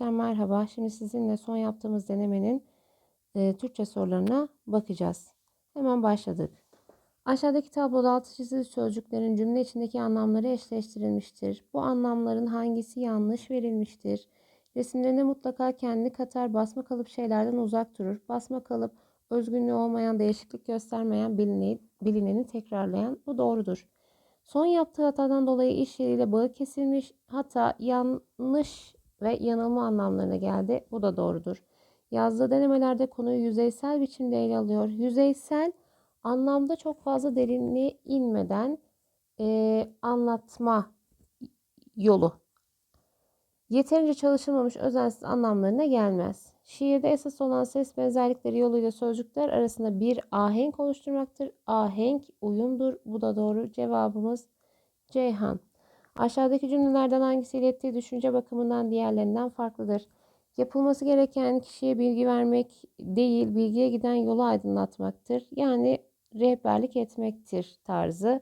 Merhaba. Şimdi sizinle son yaptığımız denemenin e, Türkçe sorularına bakacağız. Hemen başladık. Aşağıdaki tabloda altı çizili sözcüklerin cümle içindeki anlamları eşleştirilmiştir. Bu anlamların hangisi yanlış verilmiştir? Resimlerine mutlaka kendini katar, basma kalıp şeylerden uzak durur. Basma kalıp özgünlüğü olmayan, değişiklik göstermeyen, bilineni, bilineni tekrarlayan. Bu doğrudur. Son yaptığı hatadan dolayı iş yeriyle bağı kesilmiş. Hata yanlış ve yanılma anlamlarına geldi. Bu da doğrudur. Yazdığı denemelerde konuyu yüzeysel biçimde ele alıyor. Yüzeysel anlamda çok fazla derinliğe inmeden e, anlatma yolu. Yeterince çalışılmamış özensiz anlamlarına gelmez. Şiirde esas olan ses benzerlikleri yoluyla sözcükler arasında bir ahenk oluşturmaktır. Ahenk uyumdur. Bu da doğru. Cevabımız Ceyhan. Aşağıdaki cümlelerden hangisi ilettiği düşünce bakımından diğerlerinden farklıdır? Yapılması gereken kişiye bilgi vermek değil, bilgiye giden yolu aydınlatmaktır. Yani rehberlik etmektir tarzı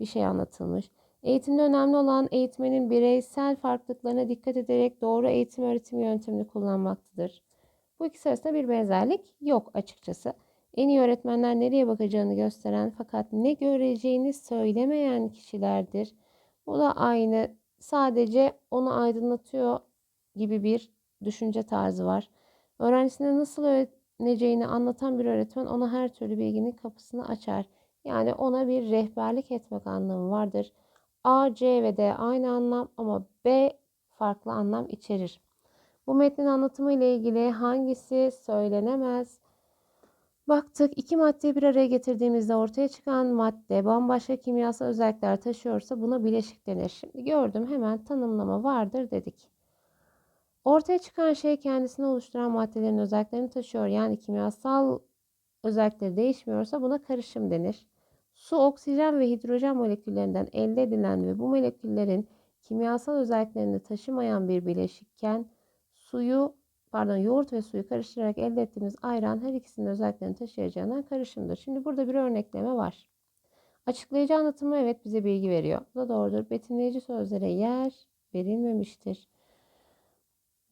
bir şey anlatılmış. Eğitimde önemli olan eğitmenin bireysel farklılıklarına dikkat ederek doğru eğitim öğretim yöntemini kullanmaktadır. Bu ikisi arasında bir benzerlik yok açıkçası. En iyi öğretmenler nereye bakacağını gösteren fakat ne göreceğini söylemeyen kişilerdir. Bu da aynı. Sadece onu aydınlatıyor gibi bir düşünce tarzı var. Öğrencisine nasıl öğreneceğini anlatan bir öğretmen ona her türlü bilginin kapısını açar. Yani ona bir rehberlik etmek anlamı vardır. A, C ve D aynı anlam ama B farklı anlam içerir. Bu metnin anlatımı ile ilgili hangisi söylenemez? Baktık iki maddeyi bir araya getirdiğimizde ortaya çıkan madde bambaşka kimyasal özellikler taşıyorsa buna bileşik denir. Şimdi gördüm hemen tanımlama vardır dedik. Ortaya çıkan şey kendisini oluşturan maddelerin özelliklerini taşıyor. Yani kimyasal özellikleri değişmiyorsa buna karışım denir. Su, oksijen ve hidrojen moleküllerinden elde edilen ve bu moleküllerin kimyasal özelliklerini taşımayan bir bileşikken suyu pardon yoğurt ve suyu karıştırarak elde ettiğimiz ayran her ikisinin özelliklerini taşıyacağından karışımdır. Şimdi burada bir örnekleme var. Açıklayıcı anlatımı evet bize bilgi veriyor. Bu da doğrudur. Betimleyici sözlere yer verilmemiştir.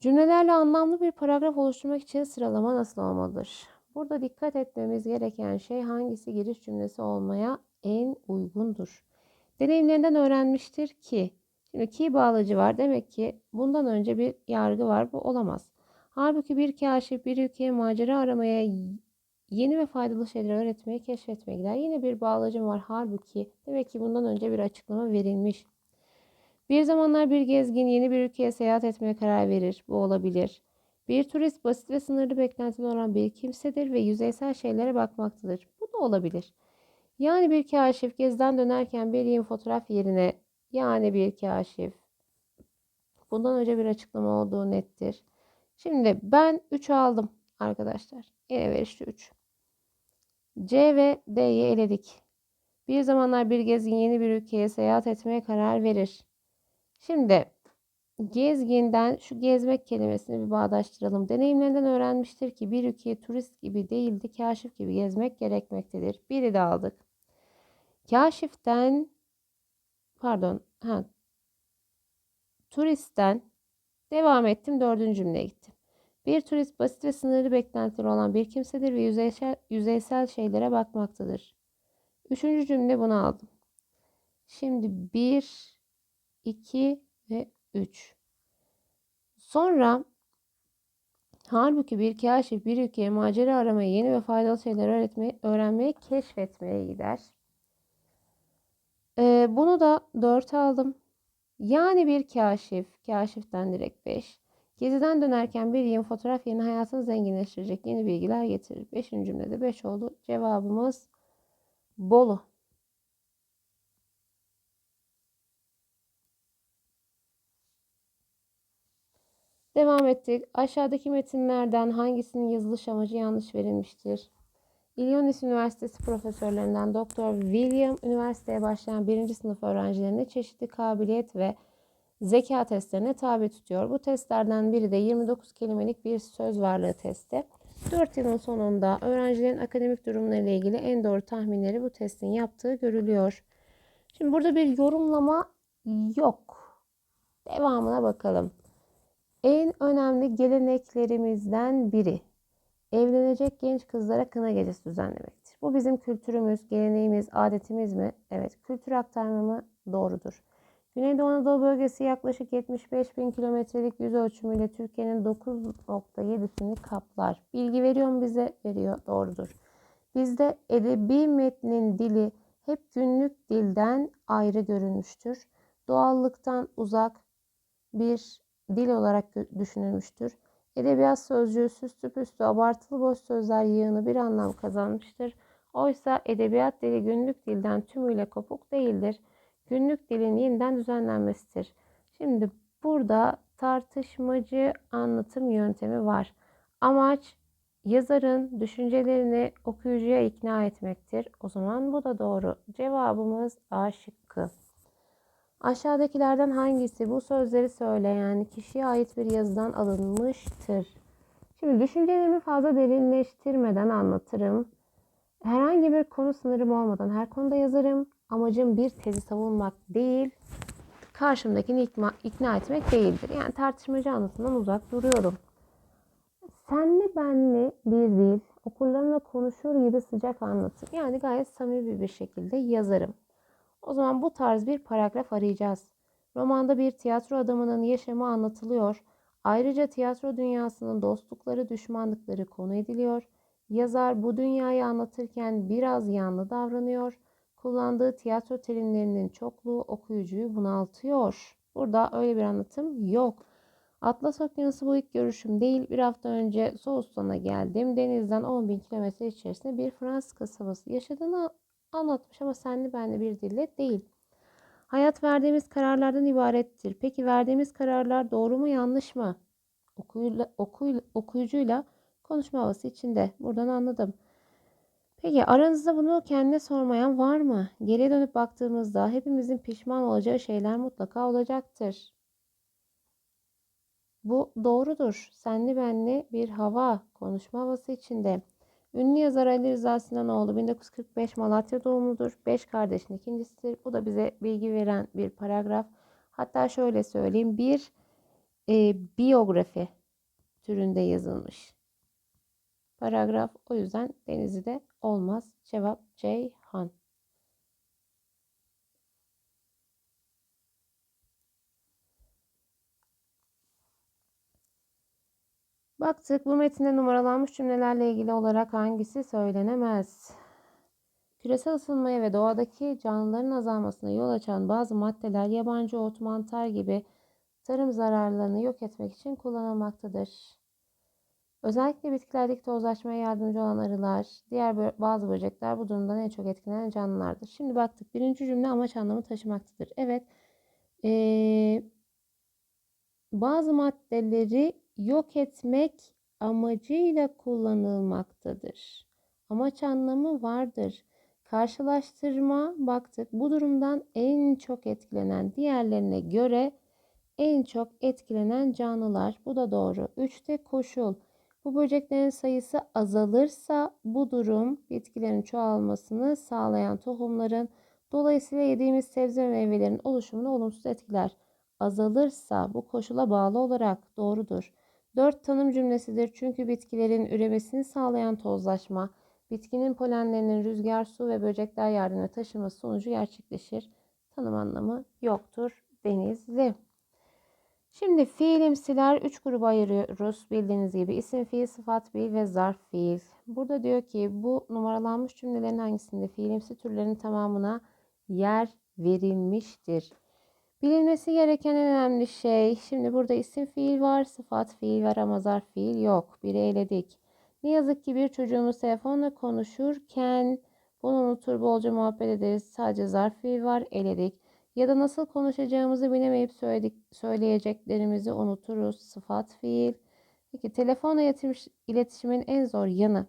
Cümlelerle anlamlı bir paragraf oluşturmak için sıralama nasıl olmalıdır? Burada dikkat etmemiz gereken şey hangisi giriş cümlesi olmaya en uygundur. Deneyimlerinden öğrenmiştir ki, şimdi ki bağlacı var demek ki bundan önce bir yargı var bu olamaz. Halbuki bir kaşif bir ülkeye macera aramaya yeni ve faydalı şeyler öğretmeye, keşfetmeye gider. Yine bir bağlacım var. Halbuki demek ki bundan önce bir açıklama verilmiş. Bir zamanlar bir gezgin yeni bir ülkeye seyahat etmeye karar verir. Bu olabilir. Bir turist basit ve sınırlı beklentili olan bir kimsedir ve yüzeysel şeylere bakmaktadır. Bu da olabilir. Yani bir kaşif geziden dönerken bir yeni fotoğraf yerine yani bir kaşif bundan önce bir açıklama olduğu nettir. Şimdi ben 3 aldım arkadaşlar. Ele verişli 3. C ve D'yi eledik. Bir zamanlar bir gezgin yeni bir ülkeye seyahat etmeye karar verir. Şimdi gezginden şu gezmek kelimesini bir bağdaştıralım. Deneyimlerinden öğrenmiştir ki bir ülkeye turist gibi değil de kaşif gibi gezmek gerekmektedir. Biri de aldık. Kaşiften pardon ha turistten devam ettim dördüncü cümleye gittim. Bir turist basit ve sınırlı beklentileri olan bir kimsedir ve yüzeysel, yüzeysel şeylere bakmaktadır. Üçüncü cümle bunu aldım. Şimdi bir, iki ve üç. Sonra halbuki bir kaşif bir ülkeye macera aramaya, yeni ve faydalı şeyler öğretmeye, öğrenmeye, keşfetmeye gider. Ee, bunu da dört aldım. Yani bir kaşif, kaşiften direkt beş. Geziden dönerken bir yeni fotoğraf yeni hayatını zenginleştirecek yeni bilgiler getirir. Beşinci cümlede beş oldu. Cevabımız Bolu. Devam ettik. Aşağıdaki metinlerden hangisinin yazılış amacı yanlış verilmiştir? Illinois Üniversitesi profesörlerinden Dr. William üniversiteye başlayan birinci sınıf öğrencilerine çeşitli kabiliyet ve zeka testlerine tabi tutuyor. Bu testlerden biri de 29 kelimelik bir söz varlığı testi. 4 yılın sonunda öğrencilerin akademik durumları ile ilgili en doğru tahminleri bu testin yaptığı görülüyor. Şimdi burada bir yorumlama yok. Devamına bakalım. En önemli geleneklerimizden biri evlenecek genç kızlara kına gecesi düzenlemektir. Bu bizim kültürümüz, geleneğimiz, adetimiz mi? Evet. Kültür aktarma mı? Doğrudur. Güneydoğu Anadolu bölgesi yaklaşık 75 bin kilometrelik yüz ölçümüyle Türkiye'nin 9.7'sini kaplar. Bilgi veriyor mu bize? Veriyor. Doğrudur. Bizde edebi metnin dili hep günlük dilden ayrı görülmüştür. Doğallıktan uzak bir dil olarak düşünülmüştür. Edebiyat sözcüğü süslü püslü abartılı boş sözler yığını bir anlam kazanmıştır. Oysa edebiyat dili günlük dilden tümüyle kopuk değildir. Günlük dilin yeniden düzenlenmesidir. Şimdi burada tartışmacı anlatım yöntemi var. Amaç yazarın düşüncelerini okuyucuya ikna etmektir. O zaman bu da doğru. Cevabımız A şıkkı. Aşağıdakilerden hangisi bu sözleri söyleyen kişiye ait bir yazıdan alınmıştır? Şimdi düşüncelerimi fazla derinleştirmeden anlatırım. Herhangi bir konu sınırım olmadan her konuda yazarım. Amacım bir tezi savunmak değil, karşımdakini ikna, ikna etmek değildir. Yani tartışmacı anlatımdan uzak duruyorum. Senli benli bir dil, okurlarımla konuşur gibi sıcak anlatım. Yani gayet samimi bir şekilde yazarım. O zaman bu tarz bir paragraf arayacağız. Romanda bir tiyatro adamının yaşamı anlatılıyor. Ayrıca tiyatro dünyasının dostlukları, düşmanlıkları konu ediliyor. Yazar bu dünyayı anlatırken biraz yanlı davranıyor. Kullandığı tiyatro terimlerinin çokluğu okuyucuyu bunaltıyor. Burada öyle bir anlatım yok. Atlas Okyanusu bu ilk görüşüm değil. Bir hafta önce Soğustan'a geldim. Denizden 10 bin kilometre içerisinde bir Fransız kasabası yaşadığını anlatmış ama senli benli bir dille değil. Hayat verdiğimiz kararlardan ibarettir. Peki verdiğimiz kararlar doğru mu yanlış mı? Okuyla, okuyla, okuyucuyla konuşma havası içinde. Buradan anladım. Peki aranızda bunu kendine sormayan var mı? Geriye dönüp baktığımızda hepimizin pişman olacağı şeyler mutlaka olacaktır. Bu doğrudur. Senli benli bir hava, konuşma havası içinde. Ünlü yazar Ali Rıza Sinanoğlu 1945 Malatya doğumludur. Beş kardeşin ikincisidir. Bu da bize bilgi veren bir paragraf. Hatta şöyle söyleyeyim bir e, biyografi türünde yazılmış. Paragraf o yüzden Denizli'de olmaz. Cevap Ceyhan. Baktık bu metinde numaralanmış cümlelerle ilgili olarak hangisi söylenemez? Küresel ısınmaya ve doğadaki canlıların azalmasına yol açan bazı maddeler yabancı ot, mantar gibi tarım zararlarını yok etmek için kullanılmaktadır. Özellikle bitkilerdeki tozlaşmaya yardımcı olan arılar, diğer bazı böcekler bu durumdan en çok etkilenen canlılardır. Şimdi baktık birinci cümle amaç anlamı taşımaktadır. Evet ee, bazı maddeleri yok etmek amacıyla kullanılmaktadır. Amaç anlamı vardır. Karşılaştırma baktık. Bu durumdan en çok etkilenen diğerlerine göre en çok etkilenen canlılar. Bu da doğru. Üçte koşul. Bu böceklerin sayısı azalırsa bu durum bitkilerin çoğalmasını sağlayan tohumların dolayısıyla yediğimiz sebze ve meyvelerin oluşumunu olumsuz etkiler. Azalırsa bu koşula bağlı olarak doğrudur. Dört tanım cümlesidir çünkü bitkilerin üremesini sağlayan tozlaşma, bitkinin polenlerinin rüzgar, su ve böcekler yardımıyla taşıması sonucu gerçekleşir. Tanım anlamı yoktur. Denizli. Şimdi fiilimsiler üç gruba ayırıyoruz bildiğiniz gibi. isim fiil, sıfat fiil ve zarf fiil. Burada diyor ki bu numaralanmış cümlelerin hangisinde fiilimsi türlerin tamamına yer verilmiştir. Bilinmesi gereken en önemli şey, şimdi burada isim fiil var, sıfat fiil var ama zarf fiil yok. Biri eledik. Ne yazık ki bir çocuğumuz telefonla konuşurken bunu unutur bolca muhabbet ederiz. Sadece zarf fiil var, eledik. Ya da nasıl konuşacağımızı bilemeyip söyledik, söyleyeceklerimizi unuturuz. Sıfat fiil. Peki telefonla iletişimin en zor yanı.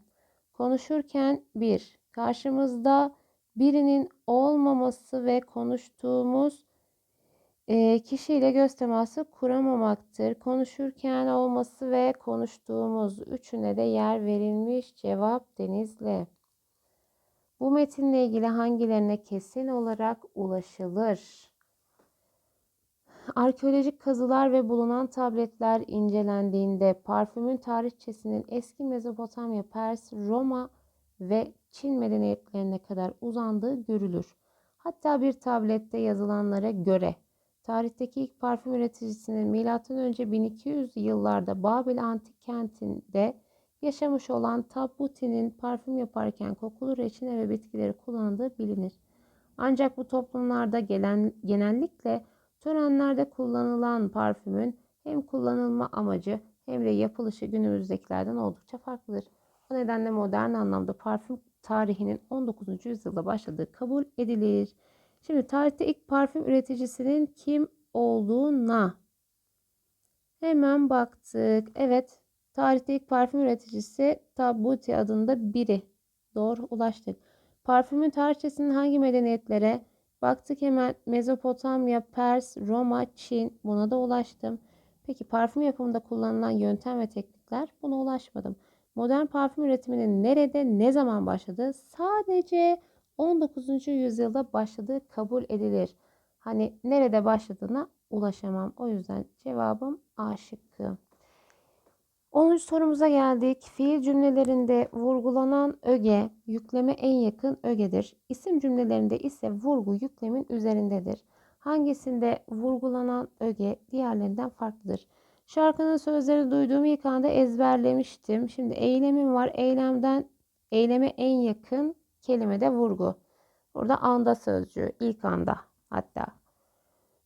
Konuşurken bir, karşımızda birinin olmaması ve konuştuğumuz e, kişiyle göz teması kuramamaktır. Konuşurken olması ve konuştuğumuz üçüne de yer verilmiş cevap Denizli. Bu metinle ilgili hangilerine kesin olarak ulaşılır? Arkeolojik kazılar ve bulunan tabletler incelendiğinde parfümün tarihçesinin eski Mezopotamya, Pers, Roma ve Çin medeniyetlerine kadar uzandığı görülür. Hatta bir tablette yazılanlara göre tarihteki ilk parfüm üreticisinin M.Ö. 1200 yıllarda Babil antik kentinde yaşamış olan Tabbuti'nin parfüm yaparken kokulu reçine ve bitkileri kullandığı bilinir. Ancak bu toplumlarda gelen, genellikle törenlerde kullanılan parfümün hem kullanılma amacı hem de yapılışı günümüzdekilerden oldukça farklıdır. Bu nedenle modern anlamda parfüm tarihinin 19. yüzyılda başladığı kabul edilir. Şimdi tarihte ilk parfüm üreticisinin kim olduğuna hemen baktık. Evet, tarihte ilk parfüm üreticisi Tabuti adında biri. Doğru ulaştık. Parfümün tarihçesinin hangi medeniyetlere? Baktık hemen Mezopotamya, Pers, Roma, Çin. Buna da ulaştım. Peki parfüm yapımında kullanılan yöntem ve teknikler? Buna ulaşmadım. Modern parfüm üretiminin nerede, ne zaman başladı? Sadece 19. yüzyılda başladığı kabul edilir. Hani nerede başladığına ulaşamam. O yüzden cevabım A şıkkı. 10. sorumuza geldik. Fiil cümlelerinde vurgulanan öge yükleme en yakın ögedir. İsim cümlelerinde ise vurgu yüklemin üzerindedir. Hangisinde vurgulanan öge diğerlerinden farklıdır? Şarkının sözleri duyduğum ilk anda ezberlemiştim. Şimdi eylemim var. Eylemden eyleme en yakın kelime de vurgu. Burada anda sözcüğü ilk anda hatta.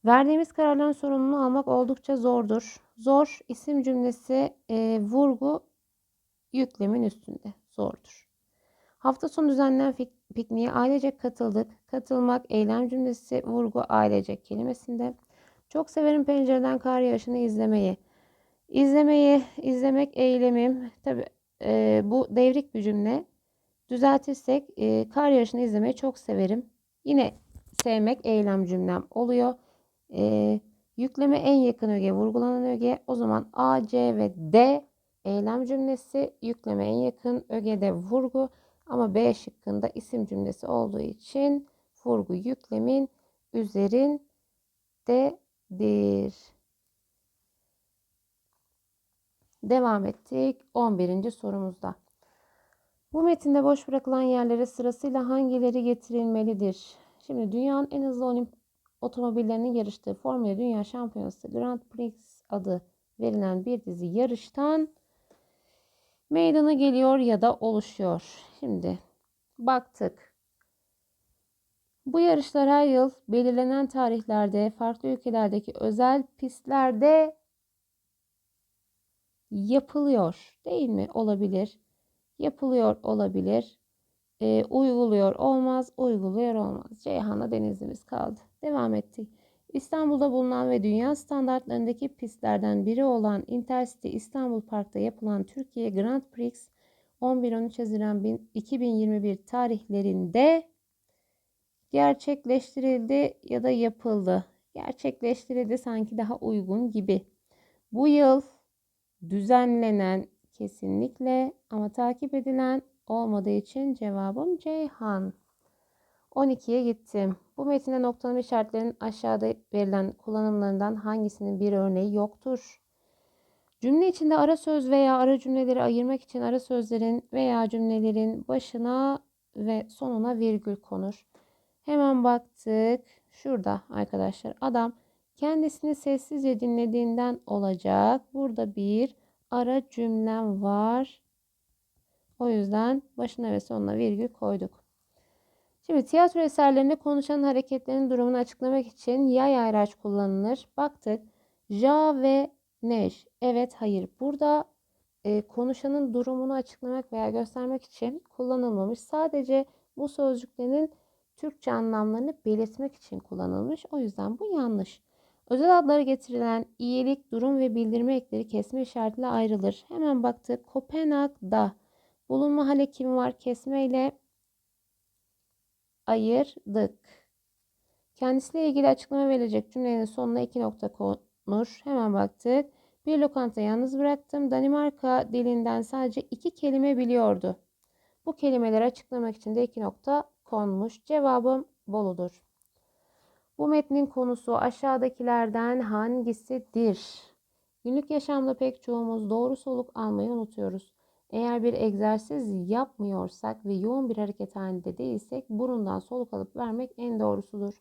Verdiğimiz kararların sorumluluğunu almak oldukça zordur. Zor isim cümlesi e, vurgu yüklemin üstünde zordur. Hafta sonu düzenlenen pikniğe ailecek katıldık. Katılmak eylem cümlesi vurgu ailecek kelimesinde. Çok severim pencereden kar yağışını izlemeyi. İzlemeyi, izlemek eylemim. Tabi e, bu devrik bir cümle. Düzeltirsek e, kar yağışını izlemeyi çok severim. Yine sevmek eylem cümlem oluyor. E, yükleme en yakın öge vurgulanan öge. O zaman A, C ve D eylem cümlesi. Yükleme en yakın öge de vurgu. Ama B şıkkında isim cümlesi olduğu için vurgu yüklemin üzerindedir. Devam ettik 11. sorumuzda. Bu metinde boş bırakılan yerlere sırasıyla hangileri getirilmelidir? Şimdi dünyanın en hızlı olimp otomobillerinin yarıştığı Formula Dünya Şampiyonası Grand Prix adı verilen bir dizi yarıştan meydana geliyor ya da oluşuyor. Şimdi baktık. Bu yarışlar her yıl belirlenen tarihlerde farklı ülkelerdeki özel pistlerde yapılıyor değil mi? Olabilir. Yapılıyor olabilir. E, uyguluyor olmaz. Uyguluyor olmaz. Ceyhan'la denizimiz kaldı. Devam ettik. İstanbul'da bulunan ve dünya standartlarındaki pistlerden biri olan Intercity İstanbul Park'ta yapılan Türkiye Grand Prix 11-13 Haziran 2021 tarihlerinde gerçekleştirildi ya da yapıldı. Gerçekleştirildi sanki daha uygun gibi. Bu yıl düzenlenen kesinlikle ama takip edilen olmadığı için cevabım Ceyhan. 12'ye gittim. Bu metinde noktalama işaretlerinin aşağıda verilen kullanımlarından hangisinin bir örneği yoktur? Cümle içinde ara söz veya ara cümleleri ayırmak için ara sözlerin veya cümlelerin başına ve sonuna virgül konur. Hemen baktık. Şurada arkadaşlar adam kendisini sessizce dinlediğinden olacak. Burada bir ara cümlem var. O yüzden başına ve sonuna virgül koyduk. Şimdi tiyatro eserlerinde konuşan hareketlerin durumunu açıklamak için yay ayraç kullanılır. Baktık. Ja ve neş. Evet, hayır. Burada e, konuşanın durumunu açıklamak veya göstermek için kullanılmamış. Sadece bu sözcüklerin Türkçe anlamlarını belirtmek için kullanılmış. O yüzden bu yanlış. Özel adları getirilen iyilik, durum ve bildirme ekleri kesme işaretiyle ayrılır. Hemen baktık. Kopenhag'da bulunma hale kimi var? Kesme ile ayırdık. Kendisiyle ilgili açıklama verecek cümlenin sonuna iki nokta konur. Hemen baktık. Bir lokanta yalnız bıraktım. Danimarka dilinden sadece iki kelime biliyordu. Bu kelimeleri açıklamak için de iki nokta konmuş. Cevabım Bolu'dur. Bu metnin konusu aşağıdakilerden hangisidir? Günlük yaşamda pek çoğumuz doğru soluk almayı unutuyoruz. Eğer bir egzersiz yapmıyorsak ve yoğun bir hareket halinde değilsek burundan soluk alıp vermek en doğrusudur.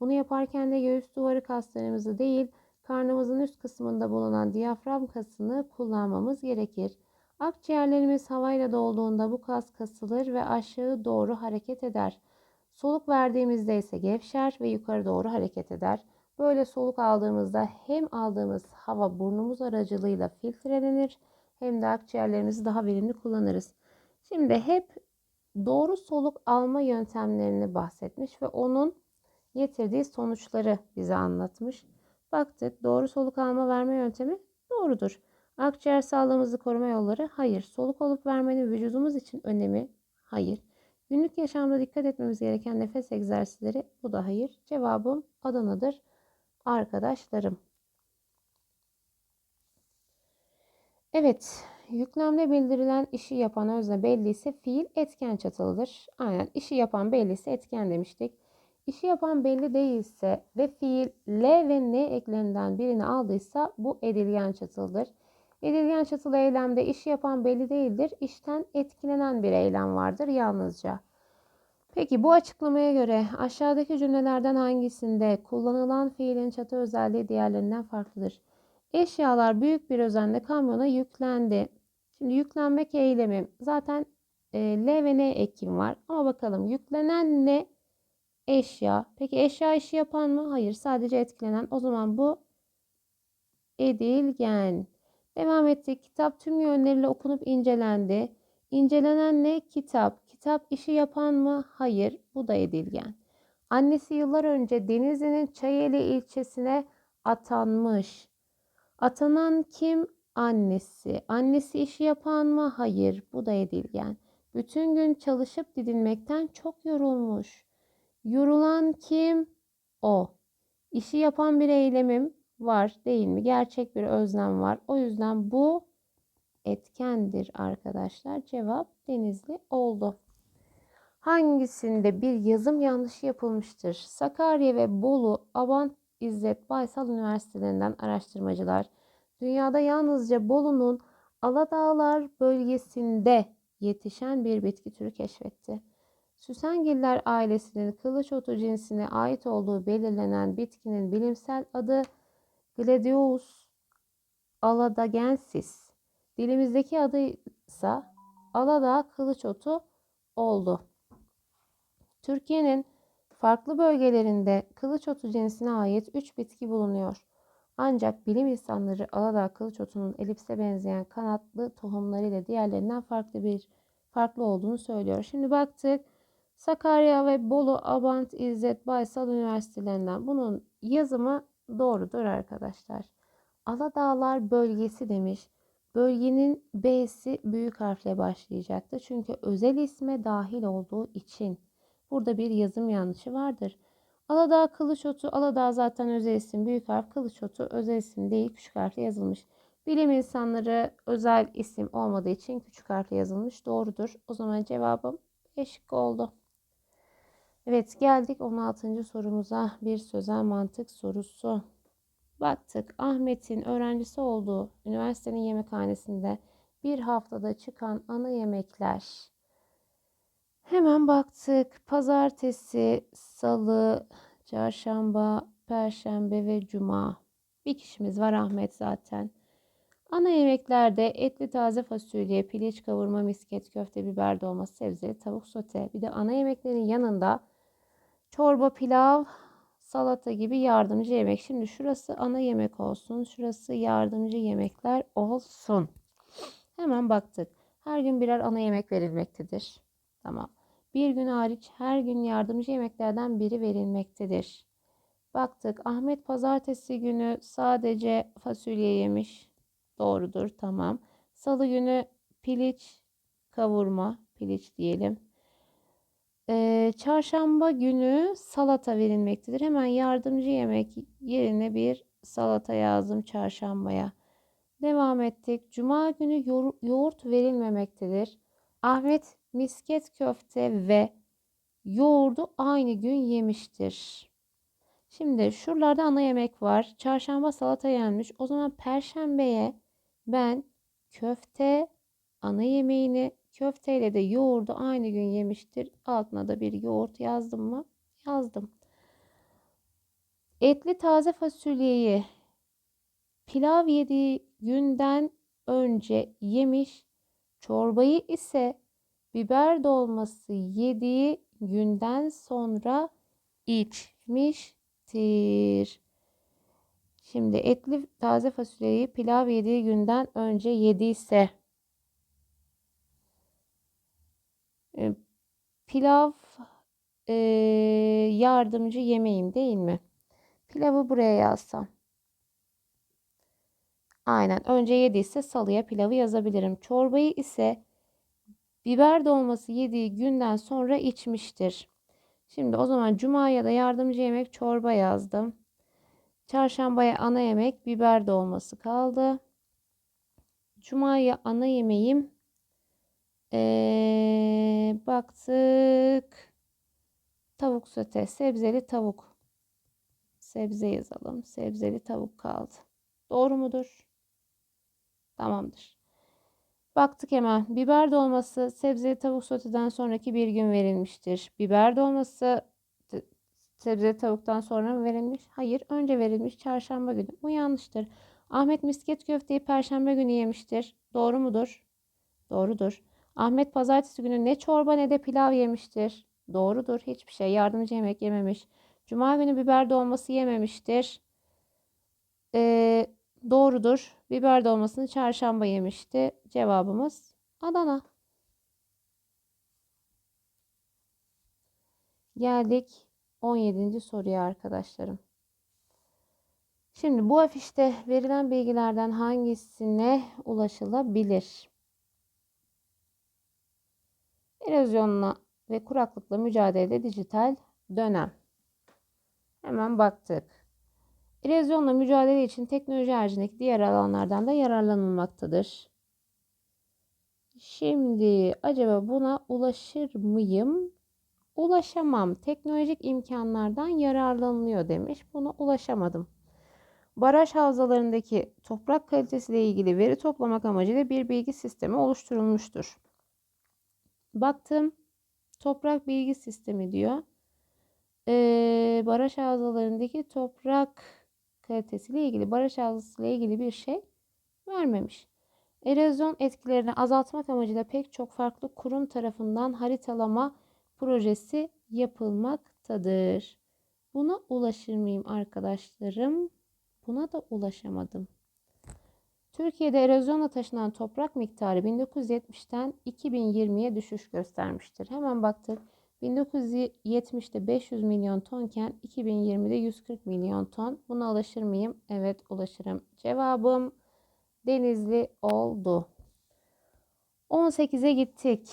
Bunu yaparken de göğüs duvarı kaslarımızı değil, karnımızın üst kısmında bulunan diyafram kasını kullanmamız gerekir. Akciğerlerimiz havayla dolduğunda bu kas kasılır ve aşağı doğru hareket eder. Soluk verdiğimizde ise gevşer ve yukarı doğru hareket eder. Böyle soluk aldığımızda hem aldığımız hava burnumuz aracılığıyla filtrelenir hem de akciğerlerimizi daha verimli kullanırız. Şimdi hep doğru soluk alma yöntemlerini bahsetmiş ve onun getirdiği sonuçları bize anlatmış. Baktık doğru soluk alma verme yöntemi doğrudur. Akciğer sağlığımızı koruma yolları hayır. Soluk olup vermenin vücudumuz için önemi hayır. Günlük yaşamda dikkat etmemiz gereken nefes egzersizleri bu da hayır. Cevabım Adana'dır arkadaşlarım. Evet, yüklemde bildirilen işi yapan özne belliyse fiil etken çatılıdır. Aynen işi yapan belliyse etken demiştik. İşi yapan belli değilse ve fiil L ve N eklerinden birini aldıysa bu edilgen çatılıdır. Edilgen çatılı eylemde işi yapan belli değildir. İşten etkilenen bir eylem vardır yalnızca. Peki bu açıklamaya göre aşağıdaki cümlelerden hangisinde kullanılan fiilin çatı özelliği diğerlerinden farklıdır? Eşyalar büyük bir özenle kamyona yüklendi. Şimdi yüklenmek eylemi zaten e, L ve N ekim var. Ama bakalım yüklenen ne? Eşya. Peki eşya işi yapan mı? Hayır sadece etkilenen. O zaman bu edilgen. Devam ettik. Kitap tüm yönleriyle okunup incelendi. İncelenen ne? Kitap. Kitap işi yapan mı? Hayır. Bu da edilgen. Annesi yıllar önce Denizli'nin Çayeli ilçesine atanmış. Atanan kim? Annesi. Annesi işi yapan mı? Hayır. Bu da edilgen. Bütün gün çalışıp didinmekten çok yorulmuş. Yorulan kim? O. İşi yapan bir eylemim var değil mi? Gerçek bir özlem var. O yüzden bu etkendir arkadaşlar. Cevap Denizli oldu. Hangisinde bir yazım yanlışı yapılmıştır? Sakarya ve Bolu Abant İzzet Baysal Üniversitelerinden araştırmacılar dünyada yalnızca Bolu'nun Aladağlar bölgesinde yetişen bir bitki türü keşfetti. Süsengiller ailesinin kılıç otu cinsine ait olduğu belirlenen bitkinin bilimsel adı Gladiolus aladagensis. Dilimizdeki adı ise Aladağ kılıç otu oldu. Türkiye'nin farklı bölgelerinde kılıç otu cinsine ait 3 bitki bulunuyor. Ancak bilim insanları Aladağ kılıç otunun elipse benzeyen kanatlı tohumlarıyla diğerlerinden farklı bir farklı olduğunu söylüyor. Şimdi baktık Sakarya ve Bolu Abant İzzet Baysal Üniversitelerinden bunun yazımı doğrudur arkadaşlar. Aladağlar bölgesi demiş. Bölgenin B'si büyük harfle başlayacaktı. Çünkü özel isme dahil olduğu için. Burada bir yazım yanlışı vardır. Aladağ Kılıçotu, Aladağ zaten özel isim, büyük harf, Kılıçotu özel isim değil, küçük harfle yazılmış. Bilim insanları özel isim olmadığı için küçük harfle yazılmış. Doğrudur. O zaman cevabım eşik oldu. Evet geldik 16. sorumuza. Bir sözel mantık sorusu. Baktık Ahmet'in öğrencisi olduğu üniversitenin yemekhanesinde bir haftada çıkan ana yemekler. Hemen baktık. Pazartesi, salı, çarşamba, perşembe ve cuma. Bir kişimiz var Ahmet zaten. Ana yemeklerde etli taze fasulye, piliç kavurma, misket, köfte, biber dolması, sebzeli tavuk sote. Bir de ana yemeklerin yanında çorba, pilav, salata gibi yardımcı yemek. Şimdi şurası ana yemek olsun. Şurası yardımcı yemekler olsun. Hemen baktık. Her gün birer ana yemek verilmektedir. Tamam. Bir gün hariç her gün yardımcı yemeklerden biri verilmektedir. Baktık. Ahmet pazartesi günü sadece fasulye yemiş. Doğrudur. Tamam. Salı günü piliç kavurma. Piliç diyelim. Ee, çarşamba günü salata verilmektedir. Hemen yardımcı yemek yerine bir salata yazdım çarşambaya. Devam ettik. Cuma günü yo yoğurt verilmemektedir. Ahmet misket köfte ve yoğurdu aynı gün yemiştir. Şimdi şuralarda ana yemek var. Çarşamba salata yenmiş. O zaman perşembeye ben köfte ana yemeğini köfteyle de yoğurdu aynı gün yemiştir. Altına da bir yoğurt yazdım mı? Yazdım. Etli taze fasulyeyi pilav yediği günden önce yemiş. Çorbayı ise biber dolması yediği günden sonra içmiştir. Şimdi etli taze fasulyeyi pilav yediği günden önce yediyse e, pilav e, yardımcı yemeğim değil mi? Pilavı buraya yazsam. Aynen önce yediyse salıya pilavı yazabilirim. Çorbayı ise biber dolması yediği günden sonra içmiştir. Şimdi o zaman cumaya da yardımcı yemek çorba yazdım. Çarşambaya ana yemek biber dolması kaldı. Cuma'ya ana yemeğim ee, baktık. Tavuk sote, sebzeli tavuk. Sebze yazalım. Sebzeli tavuk kaldı. Doğru mudur? Tamamdır. Baktık hemen. Biber dolması sebzeli tavuk soteden sonraki bir gün verilmiştir. Biber dolması sebzeli tavuktan sonra mı verilmiş? Hayır. Önce verilmiş çarşamba günü. Bu yanlıştır. Ahmet misket köfteyi perşembe günü yemiştir. Doğru mudur? Doğrudur. Ahmet pazartesi günü ne çorba ne de pilav yemiştir. Doğrudur. Hiçbir şey. Yardımcı yemek yememiş. Cuma günü biber dolması yememiştir. Ee, doğrudur. Biber dolmasını çarşamba yemişti. Cevabımız Adana. Geldik 17. soruya arkadaşlarım. Şimdi bu afişte verilen bilgilerden hangisine ulaşılabilir? Erozyonla ve kuraklıkla mücadelede dijital dönem. Hemen baktık. Erozyonla mücadele için teknoloji haricindeki diğer alanlardan da yararlanılmaktadır. Şimdi acaba buna ulaşır mıyım? Ulaşamam. Teknolojik imkanlardan yararlanılıyor demiş. Buna ulaşamadım. Baraj havzalarındaki toprak kalitesiyle ilgili veri toplamak amacıyla bir bilgi sistemi oluşturulmuştur. Baktım. Toprak bilgi sistemi diyor. Ee, baraj havzalarındaki toprak kalitesiyle ilgili, baraj havzasıyla ilgili bir şey vermemiş. Erozyon etkilerini azaltmak amacıyla pek çok farklı kurum tarafından haritalama projesi yapılmaktadır. Buna ulaşır mıyım arkadaşlarım? Buna da ulaşamadım. Türkiye'de erozyonla taşınan toprak miktarı 1970'ten 2020'ye düşüş göstermiştir. Hemen baktık. 1970'te 500 milyon tonken 2020'de 140 milyon ton. Buna ulaşır mıyım? Evet ulaşırım. Cevabım Denizli oldu. 18'e gittik.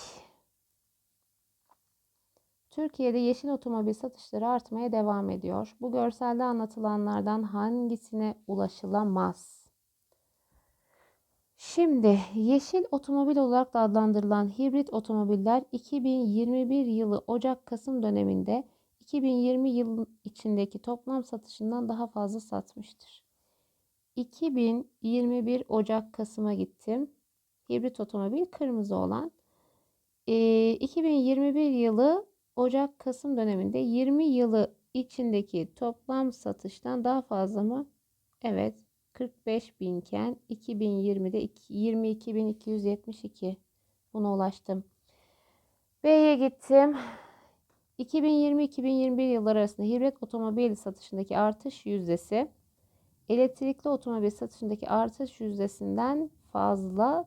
Türkiye'de yeşil otomobil satışları artmaya devam ediyor. Bu görselde anlatılanlardan hangisine ulaşılamaz? Şimdi yeşil otomobil olarak da adlandırılan hibrit otomobiller 2021 yılı Ocak-Kasım döneminde 2020 yıl içindeki toplam satışından daha fazla satmıştır. 2021 Ocak-Kasım'a gittim. Hibrit otomobil kırmızı olan. E, 2021 yılı Ocak-Kasım döneminde 20 yılı içindeki toplam satıştan daha fazla mı? Evet 45 binken 2020'de 22.272 buna ulaştım. B'ye gittim. 2020-2021 yılları arasında hibrit otomobil satışındaki artış yüzdesi elektrikli otomobil satışındaki artış yüzdesinden fazladır.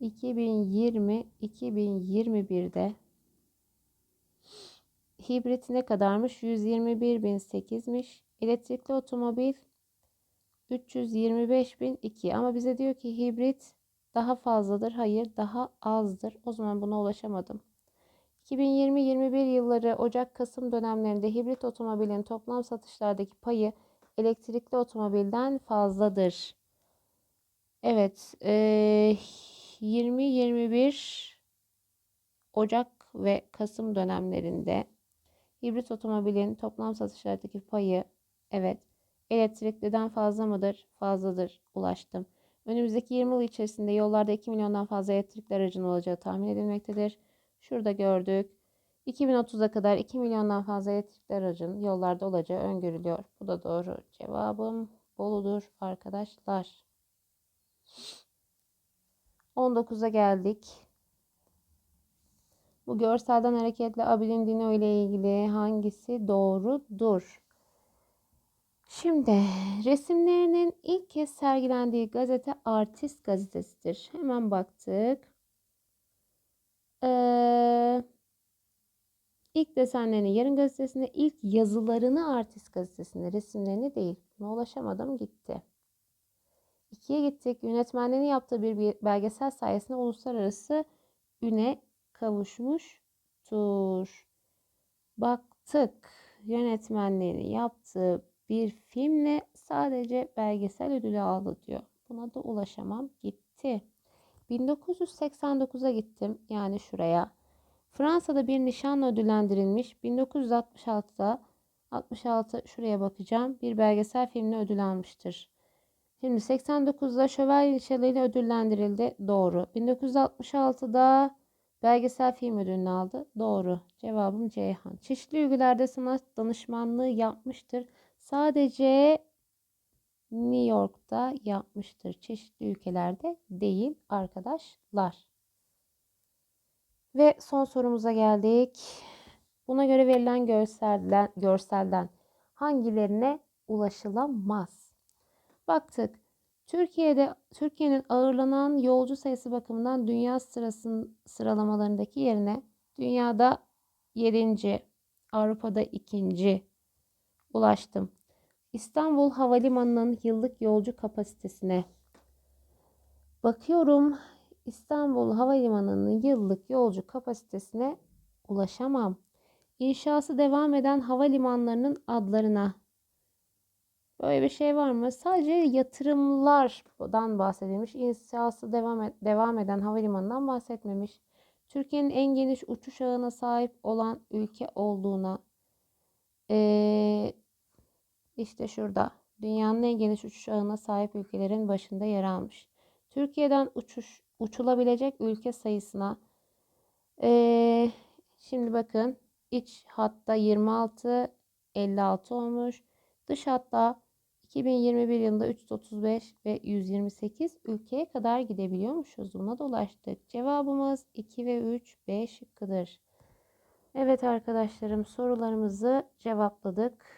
2020-2021'de hibrit ne kadarmış? 121.008'miş. Elektrikli otomobil 325.002 ama bize diyor ki hibrit daha fazladır. Hayır daha azdır. O zaman buna ulaşamadım. 2020-21 yılları Ocak-Kasım dönemlerinde hibrit otomobilin toplam satışlardaki payı elektrikli otomobilden fazladır. Evet, 20-21 Ocak ve Kasım dönemlerinde Hibrit otomobilin toplam satışlardaki payı evet. Elektrikliden fazla mıdır? Fazladır. Ulaştım. Önümüzdeki 20 yıl içerisinde yollarda 2 milyondan fazla elektrikli aracın olacağı tahmin edilmektedir. Şurada gördük. 2030'a kadar 2 milyondan fazla elektrikli aracın yollarda olacağı öngörülüyor. Bu da doğru. Cevabım Bolu'dur arkadaşlar. 19'a geldik. Bu görselden hareketle Abilin Dino ile ilgili hangisi doğrudur? Şimdi resimlerinin ilk kez sergilendiği gazete Artist gazetesidir. Hemen baktık. Ee, ilk desenlerini Yarın gazetesinde, ilk yazılarını Artist gazetesinde, resimlerini değil. Buna ulaşamadım gitti. İkiye gittik. Yönetmenlerin yaptığı bir belgesel sayesinde uluslararası üne kavuşmuştur. Baktık. Yönetmenlerin yaptığı bir filmle sadece belgesel ödülü aldı diyor. Buna da ulaşamam. Gitti. 1989'a gittim. Yani şuraya. Fransa'da bir nişanla ödüllendirilmiş. 1966'da 66 şuraya bakacağım. Bir belgesel filmle ödül almıştır. Şimdi 89'da Şövalye Nişanı'yla ödüllendirildi. Doğru. 1966'da belgesel film ödülünü aldı. Doğru. Cevabım Ceyhan. Çeşitli ülkelerde sanat danışmanlığı yapmıştır. Sadece New York'ta yapmıştır. Çeşitli ülkelerde değil arkadaşlar. Ve son sorumuza geldik. Buna göre verilen görselden, görselden hangilerine ulaşılamaz? Baktık. Türkiye'de Türkiye'nin ağırlanan yolcu sayısı bakımından dünya sırasının sıralamalarındaki yerine dünyada 7. Avrupa'da 2. ulaştım. İstanbul Havalimanı'nın yıllık yolcu kapasitesine bakıyorum. İstanbul Havalimanı'nın yıllık yolcu kapasitesine ulaşamam. İnşası devam eden havalimanlarının adlarına Böyle bir şey var mı? Sadece yatırımlardan bahsedilmiş. İnşası devam, devam eden havalimanından bahsetmemiş. Türkiye'nin en geniş uçuş ağına sahip olan ülke olduğuna ee, işte şurada dünyanın en geniş uçuş ağına sahip ülkelerin başında yer almış. Türkiye'den uçuş uçulabilecek ülke sayısına ee, şimdi bakın iç hatta 26 56 olmuş. Dış hatta 2021 yılında 335 ve 128 ülkeye kadar gidebiliyormuşuz. Buna dolaştık. Cevabımız 2 ve 3 B şıkkıdır. Evet arkadaşlarım sorularımızı cevapladık.